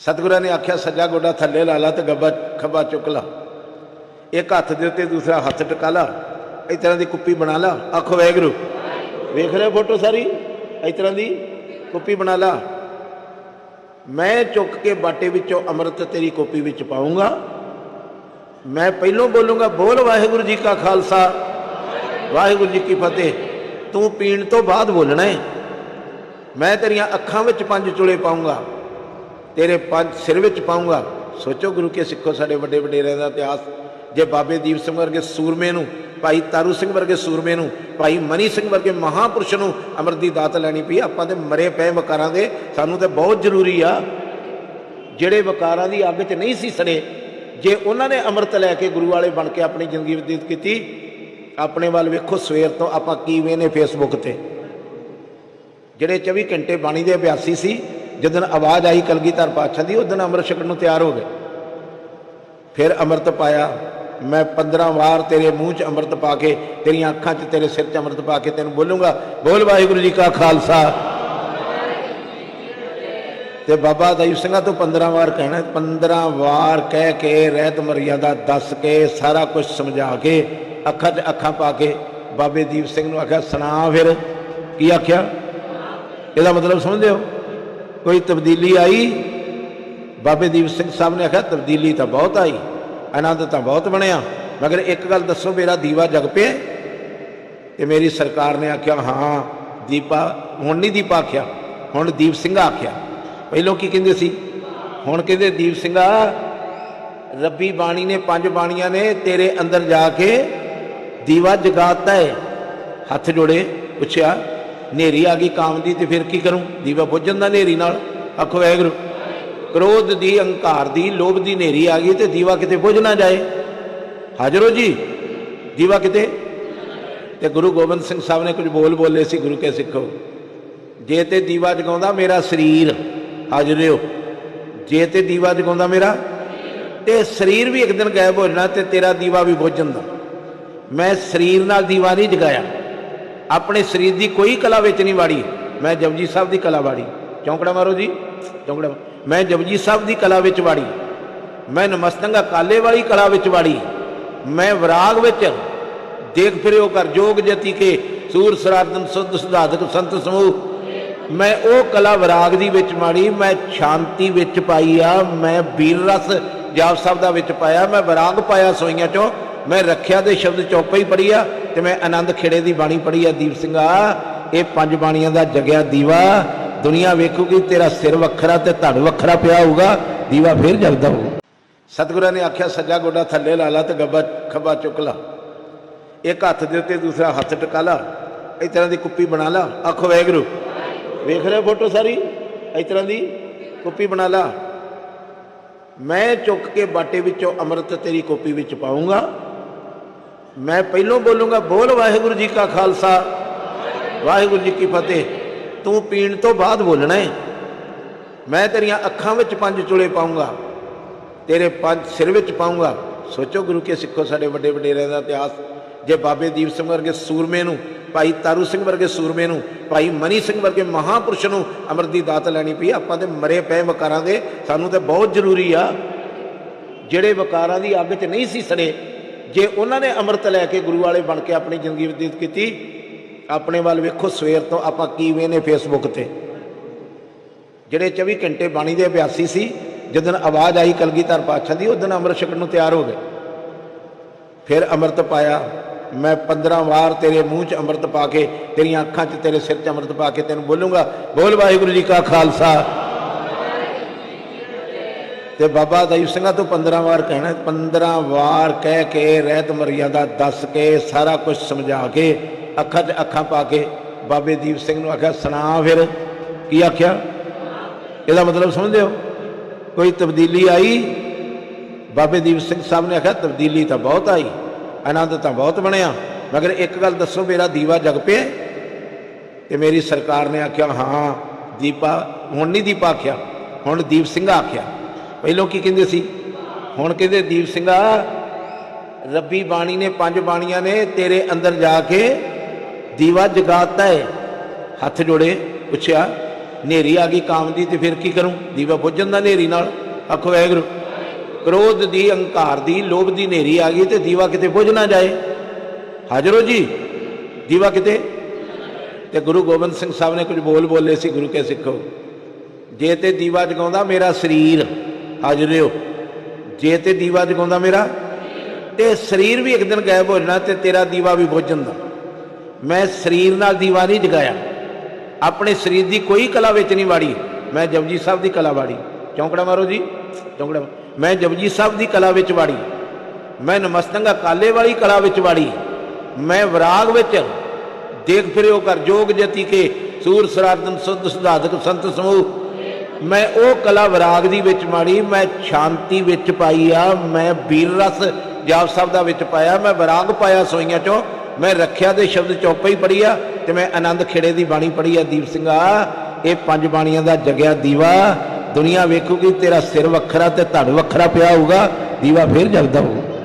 ਸਤਿਗੁਰਾਂ ਨੇ ਆਖਿਆ, ਸੱਜਾ ਗੋਡਾ ਥੱਲੇ ਲਾ ਲਾ ਤੇ ਗੱਬਾ, ਖੱਬਾ ਚੁੱਕ ਲਾ। ਇੱਕ ਹੱਥ ਦੇ ਉੱਤੇ ਦੂਸਰਾ ਹੱਥ ਟਿਕਾ ਲਾ, ਇਸ ਤਰ੍ਹਾਂ ਦੀ ਕੁੱਪੀ ਬਣਾ ਲਾ। ਆਖੋ ਵੈਗਰੂ ਵੇਖ ਰਹੇ ਫੋਟੋ ਸਾਰੀ? ਇਸ ਤਰ੍ਹਾਂ ਦੀ ਕੁੱਪੀ ਬਣਾ ਲਾ। ਮੈਂ ਚੁੱਕ ਕੇ ਬਾਟੇ ਵਿੱਚੋਂ ਅੰਮ੍ਰਿਤ ਤੇਰੀ ਕੋਪੀ ਵਿੱਚ ਪਾਉਂਗਾ। ਮੈਂ ਪਹਿਲੋਂ ਬੋਲੂੰਗਾ, ਬੋਲ ਵਾਹਿਗੁਰੂ ਜੀ ਕਾ ਖਾਲਸਾ। ਵਾਹਿਗੁਰੂ ਜੀ ਕੀ ਫਤਿਹ। ਤੂੰ ਪੀਣ ਤੋਂ ਬਾਅਦ ਬੋਲਣਾ ਹੈ ਮੈਂ ਤੇਰੀਆਂ ਅੱਖਾਂ ਵਿੱਚ ਪੰਜ ਚੁਲੇ ਪਾਉਂਗਾ। ਤੇਰੇ ਪੰਜ ਸਿਰ ਵਿੱਚ ਪਾਉਂਗਾ। ਸੋਚੋ ਗੁਰੂ ਕੇ ਸਿੱਖੋ ਸਾਡੇ ਵੱਡੇ ਵਡੇਰਿਆਂ ਦਾ ਇਤਿਹਾਸ। ਜੇ ਬਾਬੇ ਦੀਪ ਸਿੰਘ ਵਰਗੇ ਸੂਰਮੇ ਨੂੰ, ਭਾਈ ਤਾਰੂ ਸਿੰਘ ਵਰਗੇ ਸੂਰਮੇ ਨੂੰ, ਭਾਈ ਮਨੀ ਸਿੰਘ ਵਰਗੇ ਮਹਾਪੁਰਸ਼ ਨੂੰ ਅੰਮ੍ਰਿਤ ਦੀ ਦਾਤ ਲੈਣੀ ਪਈ, ਆਪਾਂ ਤੇ ਮਰੇ ਪਏ ਵਕਾਰਾਂ ਦੇ, ਸਾਨੂੰ ਤੇ ਬਹੁਤ ਜ਼ਰੂਰੀ ਆ। ਜਿਹੜੇ ਵਕਾਰਾਂ ਦੀ ਅੱਗ 'ਚ ਨਹੀਂ ਸੀ ਸੜੇ, ਜੇ ਉਹਨਾਂ ਨੇ ਅੰਮ੍ਰਿਤ ਲੈ ਕੇ ਗੁਰੂ ਵਾਲੇ ਬਣ ਕੇ ਆਪਣੀ ਜ਼ਿੰਦਗੀ ਬਤੀਤ ਕੀਤੀ, ਆਪਣੇ ਵੱਲ ਵੇਖੋ ਸਵੇਰ ਤੋਂ ਆਪਾਂ ਕੀ ਨੇ ਫੇਸਬੁੱਕ ਤੇ। ਜਿਹੜੇ 24 ਘੰਟੇ ਬਾਣੀ ਦੇ ਅਭਿਆਸੀ ਸੀ ਜਦੋਂ ਆਵਾਜ਼ ਆਈ ਕਲਗੀਧਰ ਪਾਤਸ਼ਾਹ ਦੀ, ਉਦੋਂ ਅੰਮ੍ਰਿਤ ਛਕਣ ਨੂੰ ਤਿਆਰ ਹੋ ਗਏ। ਫਿਰ ਅੰਮ੍ਰਿਤ ਪਾਇਆ, ਮੈਂ 15 ਵਾਰ ਤੇਰੇ ਮੂੰਹ 'ਚ ਅੰਮ੍ਰਿਤ ਪਾ ਕੇ, ਤੇਰੀਆਂ ਅੱਖਾਂ 'ਚ ਤੇਰੇ ਸਿਰ 'ਚ ਅੰਮ੍ਰਿਤ ਪਾ ਕੇ ਤੈਨੂੰ ਬੋਲੂੰਗਾ, ਬੋਲ ਵਾਹਿਗੁਰੂ ਜੀ ਕਾ ਖਾਲਸਾ। ਤੇ ਬਾਬਾ ਦਈਪ ਸਿੰਘਾਂ ਤੋਂ 15 ਵਾਰ ਕਹਿਣਾ 15 ਵਾਰ ਕਹਿ ਕੇ ਰਹਿਤ ਮਰਿਆਦਾ ਦੱਸ ਕੇ ਸਾਰਾ ਕੁਝ ਸਮਝਾ ਕੇ, ਅੱਖਾਂ 'ਚ ਅੱਖਾਂ ਪਾ ਕੇ ਬਾਬੇ ਦੀਪ ਸਿੰਘ ਨੂੰ ਆਖਿਆ, ਸੁਣਾ ਫਿਰ। ਕੀ ਆਖਿਆ? ਇਹਦਾ ਮਤਲਬ ਸਮਝਦੇ ਹੋ? ਕੋਈ ਤਬਦੀਲੀ ਆਈ? ਬਾਬੇ ਦੀਪ ਸਿੰਘ ਸਾਹਿਬ ਨੇ ਆਖਿਆ, ਤਬਦੀਲੀ ਤਾਂ ਬਹੁਤ ਆਈ, ਆਨੰਦ ਤਾਂ ਬਹੁਤ ਬਣਿਆ। ਮਗਰ ਇੱਕ ਗੱਲ ਦੱਸੋ, ਮੇਰਾ ਦੀਵਾ ਜਗ ਪਿਆ? ਤੇ ਮੇਰੀ ਸਰਕਾਰ ਨੇ ਆਖਿਆ, ਹਾਂ, ਦੀਪਾ, ਹੁਣ ਨਹੀਂ ਦੀਪਾ ਆਖਿਆ, ਹੁਣ ਦੀਪ ਸਿੰਘ ਆਖਿਆ। ਪਹਿਲੋਂ ਕੀ ਕਹਿੰਦੇ ਸੀ? ਹੁਣ ਕਹਿੰਦੇ, ਦੀਪ ਸਿੰਘਾ, ਰੱਬੀ ਬਾਣੀ ਨੇ ਪੰਜ ਬਾਣੀਆਂ ਨੇ, ਤੇਰੇ ਅੰਦਰ ਜਾ ਕੇ ਦੀਵਾ ਜਗਾਤਾ ਹੈ ਹੱਥ ਜੋੜੇ, ਪੁੱਛਿਆ ਨੇਰੀ ਆ ਗਈ ਕਾਮ ਦੀ ਤੇ ਫਿਰ ਕੀ ਕਰੂੰ? ਦੀਵਾ ਬੁੱਝਣ ਦਾ ਨੇਰੀ ਨਾਲ? ਆਖੋ ਵੈਗਰੂ ਕ੍ਰੋਧ ਦੀ, ਅਹੰਕਾਰ ਦੀ, ਲੋਭ ਦੀ ਨੇਰੀ ਆ ਗਈ ਤੇ ਦੀਵਾ ਕਿਤੇ ਬੁੱਝ ਨਾ ਜਾਏ। ਹਾਜ਼ਰੋ ਜੀ? ਦੀਵਾ ਕਿਤੇ? ਤੇ ਗੁਰੂ ਗੋਬਿੰਦ ਸਿੰਘ ਸਾਹਿਬ ਨੇ ਕੁਝ ਬੋਲ ਬੋਲੇ ਸੀ, ਗੁਰੂ ਕੇ ਸਿੱਖੋ। ਜੇ ਤੇ ਦੀਵਾ ਜਗਾਉਂਦਾ ਮੇਰਾ ਸਰੀਰ ਹਾਜ਼ਰਿਓ ਜੇ ਤੇ ਦੀਵਾ ਜਗਾਉਂਦਾ ਮੇਰਾ ਤੇ ਸਰੀਰ ਵੀ ਇੱਕ ਦਿਨ ਗਾਇਬ ਹੋ ਜਾਣਾ ਤੇ ਤੇਰਾ ਦੀਵਾ ਵੀ ਬੁੱਝ ਜਾਂਦਾ। ਮੈਂ ਸਰੀਰ ਨਾਲ ਦੀਵਾ ਨਹੀਂ ਜਗਾਇਆ। ਆਪਣੇ ਸਰੀਰ ਦੀ ਕੋਈ ਕਲਾ ਵਿੱਚ ਨਹੀਂ ਵਾੜੀ। ਮੈਂ ਜਪਜੀ ਸਾਹਿਬ ਦੀ ਕਲਾ ਵਾੜੀ। ਚੌਂਕੜਾ ਮਾਰੋ ਜੀ। ਚੌਂਕੜਾ ਮੈਂ ਜਪਜੀ ਸਾਹਿਬ ਦੀ ਕਲਾ ਵਿੱਚ ਵਾੜੀ। ਮੈਂ ਨਮਸਤੰਗਾ ਕਾਲੇ ਵਾਲੀ ਕਲਾ ਵਿੱਚ ਵਾੜੀ। ਮੈਂ ਵਿਰਾਗ ਵਿੱਚ ਦੇਖ ਫਿਰਿਓ ਕਰ ਜੋਗ ਜਤੀ ਕੇ ਸੂਰ ਸਰਾਦਨ ਸੁਧ ਸੁਧਾਦਕ ਸੰਤ ਸਮੂਹ। ਮੈਂ ਉਹ ਕਲਾ ਵਿਰਾਗ ਦੀ ਵਿੱਚ ਮਾੜੀ। ਮੈਂ ਸ਼ਾਂਤੀ ਵਿੱਚ ਪਾਈ ਆ। ਮੈਂ ਵੀਰ ਰਸ ਜਾਪ ਸਾਹਿਬ ਦਾ ਵਿੱਚ ਪਾਇਆ। ਮੈਂ ਵਿਰਾਗ ਪਾਇਆ ਸੋਈਆਂ ਚੋਂ। ਮੈਂ ਰੱਖਿਆ ਦੇ ਸ਼ਬਦ ਚੌਪਾ ਹੀ ਪੜੀ ਆ ਤੇ ਮੈਂ ਆਨੰਦ ਖੇੜੇ ਦੀ ਬਾਣੀ ਪੜੀ ਆ ਦੀਪ ਸਿੰਘਾ। ਇਹ ਪੰਜ ਬਾਣੀਆਂ ਦਾ ਜਗਿਆ ਦੀਵਾ। ਦੁਨੀਆ ਵੇਖੂਗੀ ਤੇਰਾ ਸਿਰ ਵੱਖਰਾ ਤੇ ਧੜ ਵੱਖਰਾ ਪਿਆ ਹੋਊਗਾ। ਦੀਵਾ ਫੇਰ ਜਗਦਾ ਹੋਊ। ਸਤਿਗੁਰਾਂ ਨੇ ਆਖਿਆ, ਸੱਜਾ ਗੋਡਾ ਥੱਲੇ ਲਾ ਲਾ ਤੇ ਗੱਬਾ ਖੱਬਾ ਚੁੱਕ ਲਾ। ਇੱਕ ਹੱਥ ਦੇ ਉੱਤੇ ਦੂਸਰਾ ਹੱਥ ਟਿਕਾ ਲਾ। ਇਸ ਤਰ੍ਹਾਂ ਦੀ ਕੁੱਪੀ ਬਣਾ ਲਾ। ਆਖੋ ਵੈਗਰੂ ਵੇਖ ਰਹੇ ਫੋਟੋ ਸਾਰੀ? ਇਸ ਤਰ੍ਹਾਂ ਦੀ ਕੁੱਪੀ ਬਣਾ ਲਾ। ਮੈਂ ਚੁੱਕ ਕੇ ਬਾਟੇ ਵਿੱਚੋਂ ਅੰਮ੍ਰਿਤ ਤੇਰੀ ਕੋਪੀ ਵਿੱਚ ਪਾਉਂਗਾ ਮੈਂ ਪਹਿਲੋਂ ਬੋਲੂੰਗਾ, ਬੋਲ ਵਾਹਿਗੁਰੂ ਜੀ ਕਾ ਖਾਲਸਾ। ਵਾਹਿਗੁਰੂ ਜੀ ਕੀ ਫਤਿਹ। ਤੂੰ ਪੀਣ ਤੋਂ ਬਾਅਦ ਬੋਲਣਾ ਹੈ ਮੈਂ ਤੇਰੀਆਂ ਅੱਖਾਂ ਵਿੱਚ ਪੰਜ ਚੁਲੇ ਪਾਉਂਗਾ, ਤੇਰੇ ਪੰਜ ਸਿਰ ਵਿੱਚ ਪਾਉਂਗਾ। ਸੋਚੋ ਗੁਰੂ ਕੇ ਸਿੱਖੋ ਸਾਡੇ ਵੱਡੇ ਵਡੇਰਿਆਂ ਦਾ ਇਤਿਹਾਸ। ਜੇ ਬਾਬੇ ਦੀਪ ਸਿੰਘ ਵਰਗੇ ਸੂਰਮੇ ਨੂੰ, ਭਾਈ ਤਾਰੂ ਸਿੰਘ ਵਰਗੇ ਸੂਰਮੇ ਨੂੰ, ਭਾਈ ਮਨੀ ਸਿੰਘ ਵਰਗੇ ਮਹਾਪੁਰਸ਼ ਨੂੰ ਅੰਮ੍ਰਿਤ ਦੀ ਦਾਤ ਲੈਣੀ ਪਈ, ਆਪਾਂ ਤੇ ਮਰੇ ਪਏ ਵਕਾਰਾਂ ਦੇ, ਸਾਨੂੰ ਤੇ ਬਹੁਤ ਜ਼ਰੂਰੀ ਆ। ਜਿਹੜੇ ਵਕਾਰਾਂ ਦੀ ਅੱਗ 'ਚ ਨਹੀਂ ਸੀ ਸੜੇ ਜੇ ਉਹਨਾਂ ਨੇ ਅੰਮ੍ਰਿਤ ਲੈ ਕੇ ਗੁਰੂ ਵਾਲੇ ਬਣ ਕੇ ਆਪਣੀ ਜ਼ਿੰਦਗੀ ਬਤੀਤ ਕੀਤੀ, ਆਪਣੇ ਵੱਲ ਵੇਖੋ ਸਵੇਰ ਤੋਂ ਆਪਾਂ ਕੀ ਨੇ ਫੇਸਬੁੱਕ ਤੇ। ਜਿਹੜੇ 24 ਘੰਟੇ ਬਾਣੀ ਦੇ ਅਭਿਆਸੀ ਸੀ, ਜਦੋਂ ਆਵਾਜ਼ ਆਈ ਕਲਗੀਧਰ ਪਾਤਸ਼ਾਹ ਦੀ, ਉਦੋਂ ਅੰਮ੍ਰਿਤ ਛਕਣ ਨੂੰ ਤਿਆਰ ਹੋ ਗਏ। ਫਿਰ ਅੰਮ੍ਰਿਤ ਪਾਇਆ, ਮੈਂ 15 ਵਾਰ ਤੇਰੇ ਮੂੰਹ 'ਚ ਅੰਮ੍ਰਿਤ ਪਾ ਕੇ, ਤੇਰੀਆਂ ਅੱਖਾਂ 'ਚ ਤੇਰੇ ਸਿਰ 'ਚ ਅੰਮ੍ਰਿਤ ਪਾ ਕੇ ਤੈਨੂੰ ਬੋਲੂੰਗਾ, ਬੋਲ ਵਾਹਿਗੁਰੂ ਜੀ ਕਾ ਖਾਲਸਾ। ਤੇ ਬਾਬਾ ਦਈਪ ਸਿੰਘਾਂ ਤੋਂ 15 ਵਾਰ ਕਹਿਣਾ 15 ਵਾਰ ਕਹਿ ਕੇ ਰਹਿਤ ਮਰਿਆਦਾ ਦੱਸ ਕੇ ਸਾਰਾ ਕੁਝ ਸਮਝਾ ਕੇ ਅੱਖਾਂ 'ਚ ਅੱਖਾਂ ਪਾ ਕੇ ਬਾਬੇ ਦੀਪ ਸਿੰਘ ਨੂੰ ਆਖਿਆ, ਸੁਣਾ ਫਿਰ। ਕੀ ਆਖਿਆ? ਇਹਦਾ ਮਤਲਬ ਸਮਝਦੇ ਹੋ? ਕੋਈ ਤਬਦੀਲੀ ਆਈ? ਬਾਬੇ ਦੀਪ ਸਿੰਘ ਸਾਹਿਬ ਨੇ ਆਖਿਆ, ਤਬਦੀਲੀ ਤਾਂ ਬਹੁਤ ਆਈ, ਆਨੰਦ ਤਾਂ ਬਹੁਤ ਬਣਿਆ। ਮਗਰ ਇੱਕ ਗੱਲ ਦੱਸੋ, ਮੇਰਾ ਦੀਵਾ ਜਗ ਪਿਆ ਤੇ ਮੇਰੀ ਸਰਕਾਰ ਨੇ ਆਖਿਆ, ਹਾਂ, ਦੀਪਾ, ਹੁਣ ਨਹੀਂ ਦੀਪਾ ਆਖਿਆ, ਹੁਣ ਦੀਪ ਸਿੰਘ ਆਖਿਆ। ਪਹਿਲੋਂ ਕੀ ਕਹਿੰਦੇ ਸੀ? ਹੁਣ ਕਹਿੰਦੇ, ਦੀਪ ਸਿੰਘਾ, ਰੱਬੀ ਬਾਣੀ ਨੇ ਪੰਜ ਬਾਣੀਆਂ ਨੇ, ਤੇਰੇ ਅੰਦਰ ਜਾ ਕੇ ਦੀਵਾ ਜਗਾਤਾ ਹੈ ਹੱਥ ਜੋੜੇ, ਪੁੱਛਿਆ, ਹਨੇਰੀ ਆ ਗਈ ਕਾਮ ਦੀ ਤੇ ਫਿਰ ਕੀ ਕਰੂੰ? ਦੀਵਾ ਬੁੱਝ ਜਾਂਦਾ ਹਨੇਰੀ ਨਾਲ? ਆਖੋ, ਵਾਹਿਗੁਰੂ। ਕ੍ਰੋਧ ਦੀ, ਅਹੰਕਾਰ ਦੀ, ਲੋਭ ਦੀ ਹਨੇਰੀ ਆ ਗਈ ਤੇ ਦੀਵਾ ਕਿਤੇ ਬੁੱਝ ਨਾ ਜਾਏ। ਹਾਜ਼ਰੋ ਜੀ? ਦੀਵਾ ਕਿਤੇ? ਤੇ ਗੁਰੂ ਗੋਬਿੰਦ ਸਿੰਘ ਸਾਹਿਬ ਨੇ ਕੁਝ ਬੋਲ ਬੋਲੇ ਸੀ, ਗੁਰੂ ਕੇ ਸਿੱਖੋ। ਜੇ ਤੇ ਦੀਵਾ ਜਗਾਉਂਦਾ ਮੇਰਾ ਸਰੀਰ। ਹਾਜ਼ਰਿਓ ਜੇ ਤੇ ਦੀਵਾ ਜਗਾਉਂਦਾ ਮੇਰਾ, ਤੇ ਸਰੀਰ ਵੀ ਇੱਕ ਦਿਨ ਗਾਇਬ ਹੋ ਜਾਣਾ ਤੇ ਤੇਰਾ ਦੀਵਾ ਵੀ ਬੁੱਝ ਜਾਂਦਾ। ਮੈਂ ਸਰੀਰ ਨਾਲ ਦੀਵਾ ਨਹੀਂ ਜਗਾਇਆ। ਆਪਣੇ ਸਰੀਰ ਦੀ ਕੋਈ ਕਲਾ ਵਿੱਚ ਨਹੀਂ ਵਾੜੀ। ਮੈਂ ਜਪਜੀ ਸਾਹਿਬ ਦੀ ਕਲਾ ਵਾੜੀ। ਚੌਂਕੜਾ ਮਾਰੋ ਜੀ? ਚੌਂਕੜਾ ਮੈਂ ਜਪਜੀ ਸਾਹਿਬ ਦੀ ਕਲਾ ਵਿੱਚ ਵਾੜੀ। ਮੈਂ ਨਮਸਤੰਗਾ ਕਾਲੇ ਵਾਲੀ ਕਲਾ ਵਿੱਚ ਵਾੜੀ। ਮੈਂ ਵਿਰਾਗ ਵਿੱਚ ਦੇਖ ਫਿਰਿਓ ਕਰ ਜੋਗ ਜਤੀ ਕੇ। ਸੂਰ ਸਰਾਰਦਨ ਸੁਧ ਸੁਧਾਦਕ ਸੰਤ ਸਮੂਹ। ਮੈਂ ਉਹ ਕਲਾ ਵਿਰਾਗ ਦੀ ਵਿੱਚ ਮਾੜੀ, ਮੈਂ ਸ਼ਾਂਤੀ ਵਿੱਚ ਪਾਈ ਆ, ਮੈਂ ਵੀਰ ਰਸ ਜਾਪ ਸਾਹਿਬ ਦਾ ਵਿੱਚ ਪਾਇਆ, ਮੈਂ ਵਿਰਾਗ ਪਾਇਆ ਸੋਈਆਂ ਚੋਂ, ਮੈਂ ਰੱਖਿਆ ਦੇ ਸ਼ਬਦ ਚੌਪਾ ਹੀ ਪੜੀ ਆ, ਤੇ ਮੈਂ ਆਨੰਦ ਖੇੜੇ ਦੀ ਬਾਣੀ ਪੜੀ ਆ ਦੀਪ ਸਿੰਘਾ ਇਹ ਪੰਜ ਬਾਣੀਆਂ ਦਾ ਜਗਿਆ ਦੀਵਾ, ਦੁਨੀਆ ਵੇਖੂਗੀ ਤੇਰਾ ਸਿਰ ਵੱਖਰਾ ਤੇ ਧੜ ਵੱਖਰਾ ਪਿਆ ਹੋਊਗਾ, ਦੀਵਾ ਫੇਰ ਜਗਦਾ ਹੋਊਗਾ